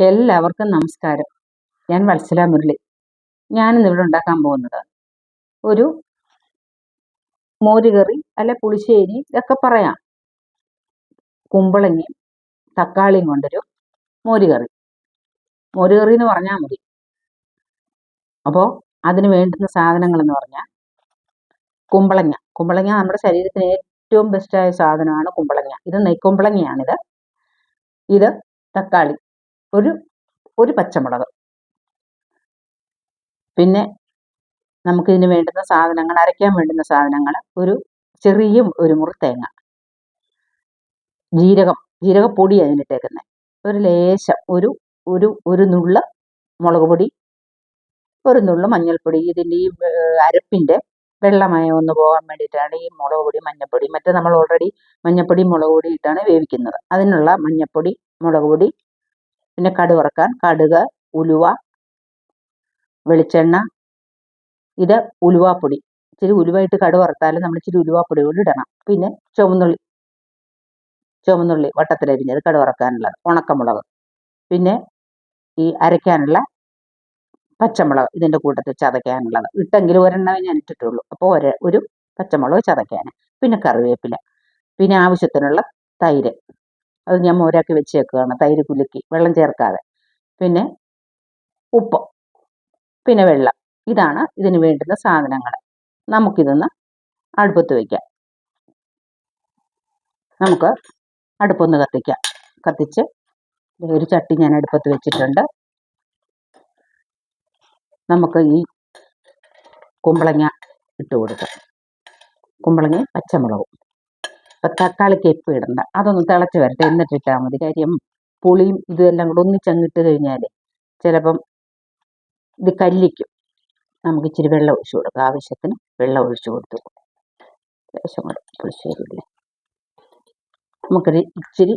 എല്ലാവർക്കും നമസ്കാരം. ഞാൻ വത്സല മുരളി. ഞാനിന്നിവിടെ ഉണ്ടാക്കാൻ പോകുന്നത് ഒരു മോരുകറി അല്ല പുളിശ്ശേരി ഇതൊക്കെ പറയാം. കുമ്പളങ്ങയും തക്കാളിയും കൊണ്ടൊരു മോരുകറി. മോരുകറി എന്ന് പറഞ്ഞാൽ മതി. അപ്പോൾ അതിന് വേണ്ടുന്ന സാധനങ്ങൾ എന്ന് പറഞ്ഞാൽ കുമ്പളങ്ങ. കുമ്പളങ്ങ നമ്മുടെ ശരീരത്തിന് ഏറ്റവും ബെസ്റ്റായ സാധനമാണ് കുമ്പളങ്ങ. ഇത് നെയ്ക്കുമ്പളങ്ങയാണിത് ഇത് തക്കാളി. ഒരു ഒരു പച്ചമുളക്. പിന്നെ നമുക്കിതിന് വേണ്ടുന്ന സാധനങ്ങൾ അരയ്ക്കാൻ വേണ്ടുന്ന സാധനങ്ങൾ ഒരു ചെറിയ ഒരു മുറി തേങ്ങ. ജീരകം ജീരകപ്പൊടി അതിനിട്ടേക്കുന്നത് ഒരു ലേശം ഒരു ഒരു ഒരു നുള്ള മുളക് പൊടി ഒരു നുള്ള മഞ്ഞൾപ്പൊടി. ഇതിന്റെ ഈ അരപ്പിന്റെ വെള്ളമയം ഒന്ന് പോകാൻ വേണ്ടിയിട്ടാണ് ഈ മുളക് പൊടി മഞ്ഞൾപ്പൊടി. മറ്റേ നമ്മൾ ഓൾറെഡി മഞ്ഞൾപ്പൊടി മുളക് പൊടി ഇട്ടാണ് വേവിക്കുന്നത്. അതിനുള്ള മഞ്ഞൾപ്പൊടി മുളക് പൊടി പിന്നെ കടുക് വറക്കാൻ കടുക് ഉലുവ വെളിച്ചെണ്ണ ഇത് ഉലുവാപ്പൊടി. ഇച്ചിരി ഉലുവായിട്ട് കടുക് വറുത്താൽ നമ്മൾ ഇച്ചിരി ഉലുവാപ്പൊടി കൂടി ഇടണം. പിന്നെ ചുവന്നുള്ളി ചുവന്നുള്ളി വട്ടത്തിലരിഞ്ഞത് കടുക് വറക്കാനുള്ളത്. ഉണക്കമുളക്. പിന്നെ ഈ അരയ്ക്കാനുള്ള പച്ചമുളക് ഇതിന്റെ കൂട്ടത്തിൽ ചതയ്ക്കാനുള്ളത് ഇട്ടെങ്കിലും ഒരെണ്ണമേ ഞാൻ ഇട്ടിട്ടുള്ളൂ. അപ്പോൾ ഒരു ഒരു പച്ചമുളക് ചതയ്ക്കാൻ പിന്നെ കറിവേപ്പില. പിന്നെ ആവശ്യത്തിനുള്ള തൈര്. അത് ഞാൻ മോരാക്കി വെച്ചേക്കുകയാണ് തൈര് കുലുക്കി വെള്ളം ചേർക്കാതെ. പിന്നെ ഉപ്പ് പിന്നെ വെള്ളം. ഇതാണ് ഇതിന് വേണ്ടുന്ന സാധനങ്ങൾ നമുക്കിതൊന്ന് അടുപ്പത്ത് വയ്ക്കാം നമുക്ക് അടുപ്പൊന്ന് കത്തിക്കാം. കത്തിച്ച് ഒരു ചട്ടി ഞാൻ അടുപ്പത്ത് വെച്ചിട്ടുണ്ട്. നമുക്ക് ഈ കുമ്പളങ്ങ ഇട്ട് കൊടുക്കാം. കുമ്പളങ്ങയും പച്ചമുളകും. ഇപ്പം തക്കാളിക്ക് ഇടണ്ട. അതൊന്ന് തിളച്ച് വരട്ടെ. എന്നിട്ട് ഇട്ടാൽ മതി. കാര്യം പുളിയും ഇതെല്ലാം കൂടെ ഒന്നിച്ചങ്ങിട്ട് കഴിഞ്ഞാൽ ചിലപ്പം ഇത് കല്ലിക്കും. നമുക്ക് ഇച്ചിരി വെള്ളം ഒഴിച്ചു കൊടുക്കാം. ആവശ്യത്തിന് വെള്ളം ഒഴിച്ചു കൊടുത്തു ലേശം കൂടെ പുളിശ്ശേരിയില്ലേ നമുക്കൊരു ഇച്ചിരി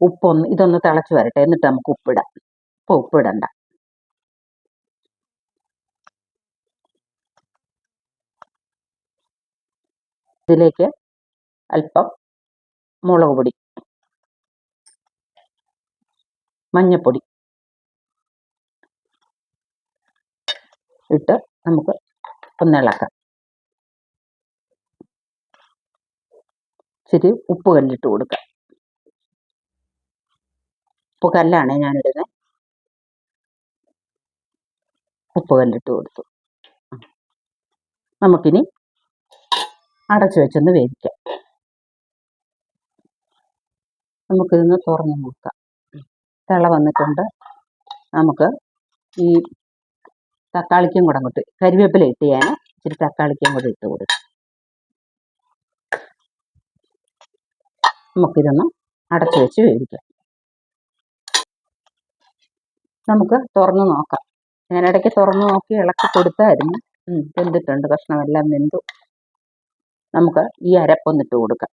ഉപ്പൊന്ന് ഇതൊന്ന് തിളച്ച് വരട്ടെ. എന്നിട്ട് നമുക്ക് ഉപ്പിടാം. ഇപ്പോൾ ഉപ്പിടണ്ട ഇതിലേക്ക് അല്പം മുളക് പൊടി മഞ്ഞപ്പൊടി ഇട്ട് നമുക്ക് ഒന്നിളക്കാം ഇച്ചിരി ഉപ്പ് കല്ലിട്ട് കൊടുക്കാം. ഉപ്പ് കല്ലാണ് ഞാനിടുന്നത് ഉപ്പ് കല്ലിട്ട് കൊടുത്തു. നമുക്കിനി അടച്ചു വെച്ചൊന്ന് വേവിക്കാം. നമുക്കിതൊന്ന് തുറന്ന് നോക്കാം. തിള വന്നിട്ടുണ്ട്. നമുക്ക് ഈ തക്കാളിക്കും കൂടെ അങ്ങോട്ട് കരിവേപ്പില ഇട്ട് ഞാൻ ഇച്ചിരി തക്കാളിക്കും കൂടെ ഇട്ട് കൊടുക്കും. നമുക്കിതൊന്ന് അടച്ചു വെച്ച് വേവിക്കാം. നമുക്ക് തുറന്ന് നോക്കാം. ഞാൻ ഇടയ്ക്ക് തുറന്ന് നോക്കി ഇളക്കി കൊടുത്തായിരുന്നു. വെന്തിട്ടുണ്ട്. കഷ്ണമെല്ലാം വെന്തു. നമുക്ക് ഈ അരപ്പൊന്നിട്ട് കൊടുക്കാം.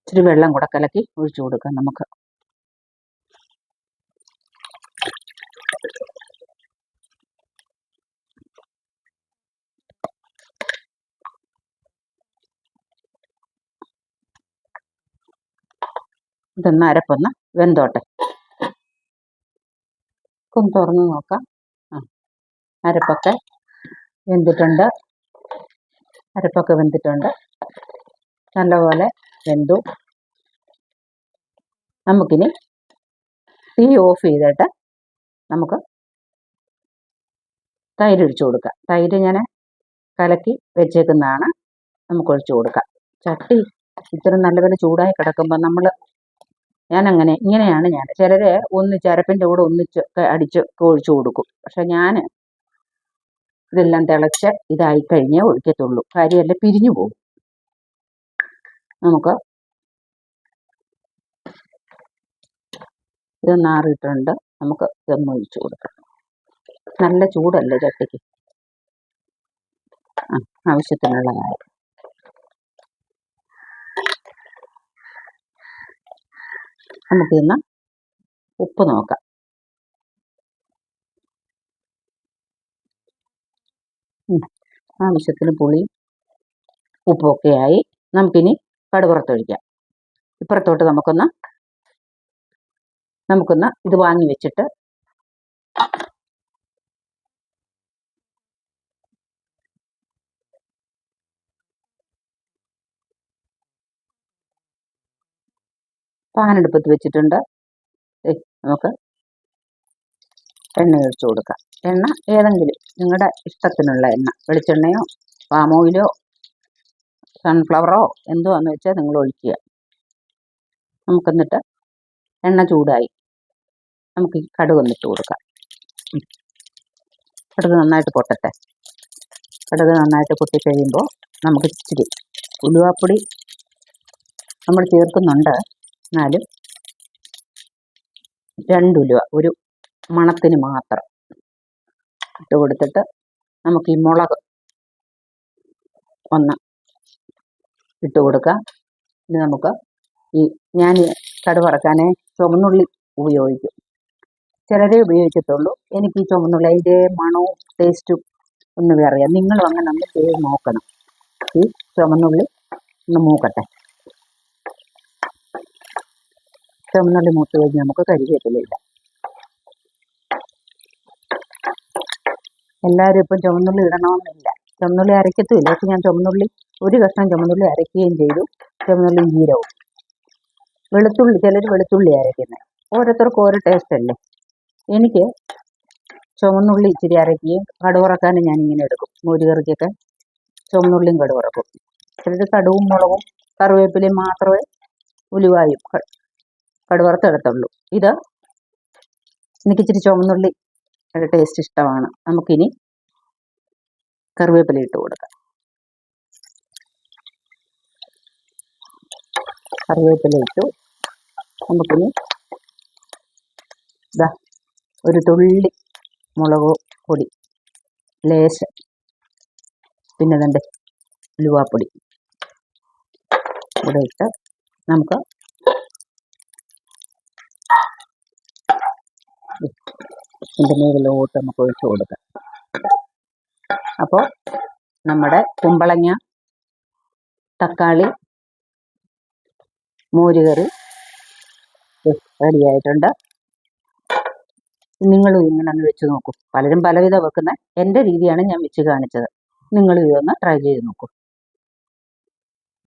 ഇച്ചിരി വെള്ളം കൂടെ കലക്കി ഒഴിച്ചു കൊടുക്കാം നമുക്ക്. ഇതൊന്ന് അരപ്പൊന്ന് വെന്തോട്ടെ. ഒന്ന് തുറന്ന് നോക്കാം. ആ അരപ്പൊക്കെ വെന്തിട്ടുണ്ട്. അരപ്പൊക്കെ വെന്തിട്ടുണ്ട്. നല്ലപോലെ വെന്തു. നമുക്കിനി തീ ഓഫ് ചെയ്തിട്ട് നമുക്ക് തൈര് ഒഴിച്ചു കൊടുക്കാം. തൈര് ഞാൻ കലക്കി വെച്ചേക്കുന്നതാണ്. നമുക്ക് ഒഴിച്ചു കൊടുക്കാം. ചട്ടി ഇത്ര നല്ലപോലെ ചൂടായി കിടക്കുമ്പോൾ നമ്മൾ ഞാൻ അങ്ങനെ ഇങ്ങനെയാണ് ഞാൻ. ചിലർ ഒന്ന് ചരപ്പിന്റെ കൂടെ ഒന്നിച്ച് അടിച്ച് ഒഴിച്ചു കൊടുക്കും. പക്ഷെ ഞാൻ ഇതെല്ലാം തിളച്ച് ഇതായി കഴിഞ്ഞേ ഒഴിക്കത്തുള്ളൂ. കാര്യമെല്ലാം പിരിഞ്ഞു പോകും. നമുക്ക് ഇത് നാറിയിട്ടുണ്ട് നമുക്ക് ഇതൊന്നും ഒഴിച്ചു കൊടുക്കാം. നല്ല ചൂടല്ലേ ചട്ടിക്ക്? ആ ആവശ്യത്തിനുള്ളതായ നമുക്കിന്ന് ഉപ്പ് നോക്കാം. ആവശ്യത്തിന് പുളി ഉപ്പൊക്കെ ആയി നമുക്കിനി കടുവറുത്തൊഴിക്കാം ഇപ്പുറത്തോട്ട് നമുക്കൊന്ന് നമുക്കൊന്ന് ഇത് വാങ്ങി വെച്ചിട്ട് പാനെടുപ്പത്ത് വെച്ചിട്ടുണ്ട്. നമുക്ക് എണ്ണ ഒഴിച്ചു കൊടുക്കാം. എണ്ണ ഏതെങ്കിലും നിങ്ങളുടെ ഇഷ്ടത്തിനുള്ള എണ്ണ. വെളിച്ചെണ്ണയോ പാം ഓയിലോ സൺഫ്ലവറോ എന്തുവാന്ന് വെച്ചാൽ നിങ്ങൾ ഒഴിക്കുക. നമുക്കെന്നിട്ട് എണ്ണ ചൂടായി. നമുക്ക് ഈ കടുക് ഒന്നിട്ട് കൊടുക്കാം. കടുക് നന്നായിട്ട് പൊട്ടട്ടെ. കടുക് നന്നായിട്ട് പൊട്ടിക്കഴിയുമ്പോൾ നമുക്ക് ഇച്ചിരി ഉലുവാപ്പൊടി നമ്മൾ ചേർക്കുന്നുണ്ട്. എന്നാലും രണ്ട് ഉലുവ ഒരു മണത്തിന് മാത്രം ഇട്ട് കൊടുത്തിട്ട് നമുക്ക് ഈ മുളക് ഒന്ന് ഇട്ട് കൊടുക്കാം. ഇനി നമുക്ക് ഈ ഞാൻ കടുവറക്കാനേ ചുവന്നുള്ളി ഉപയോഗിക്കും. ചിലരെ ഉപയോഗിക്കത്തുള്ളൂ. എനിക്ക് ഈ ചുവന്നുള്ളി അതിന്റെ മണവും ടേസ്റ്റും ഒന്നും അറിയാം നിങ്ങളും അങ്ങനെ നമ്മൾ ചെയ്ത് നോക്കണം. ഈ ചുവന്നുള്ളി ഒന്ന് മൂക്കട്ടെ. ചുവന്നുള്ളി മൂത്ത് കഴിഞ്ഞ് നമുക്ക് കരിവേപ്പിലയില്ല എല്ലാവരും ഇപ്പം ചുമന്നുള്ളി ഇടണമെന്നില്ല. ചുമന്നുള്ളി അരയ്ക്കത്തുമില്ല. പക്ഷെ ഞാൻ ചുമന്നുള്ളി ഒരു കഷ്ണം ചുമന്നുള്ളി അരയ്ക്കുകയും ചെയ്തു. ചുമന്നുള്ളി ഈരവും വെളുത്തുള്ളി ചിലർ വെളുത്തുള്ളി അരയ്ക്കുന്നത്. ഓരോരുത്തർക്കും ഓരോ ടേസ്റ്റ് അല്ലേ? എനിക്ക് ചുമന്നുള്ളി ഇച്ചിരി അരയ്ക്കുകയും കടുവറക്കാനും ഞാൻ ഇങ്ങനെ എടുക്കും. മോരുകറിക്കൊക്കെ ചുമന്നുള്ളിയും കടുവറക്കും ചിലർ കടുവും മുളകും കറിവേപ്പിലയും മാത്രമേ ഉലുവായും കടുവറുത്തെടുത്തുള്ളൂ. ഇത് എനിക്ക് ഇച്ചിരി ചുവന്നുള്ളി ടേസ്റ്റ് ഇഷ്ടമാണ്. നമുക്കിനി കറിവേപ്പില ഇട്ട് കൊടുക്കാം. കറിവേപ്പില ഇട്ടു. നമുക്കിനി ഇതാ ഒരു തുള്ളി മുളക് പൊടി ലേശം. പിന്നെ രണ്ട് ഉലുവാപ്പൊടി. ഇവിടെ ഇട്ട് നമുക്ക് ഇതിന്റെ മുകളിലോട്ട് നമുക്ക് ഒഴിച്ചു കൊടുക്കാം. അപ്പോൾ നമ്മുടെ കുമ്പളങ്ങ തക്കാളി മോരുകറി റെഡി ആയിട്ടുണ്ട് നിങ്ങളും ഇങ്ങനെ ഒന്ന് വെച്ച് നോക്കൂ. പലരും പലവിധം വെക്കുന്ന എന്റെ രീതിയാണ് ഞാൻ വെച്ച് കാണിച്ചത്. നിങ്ങളും ഇതൊന്ന് ട്രൈ ചെയ്ത് നോക്കൂ.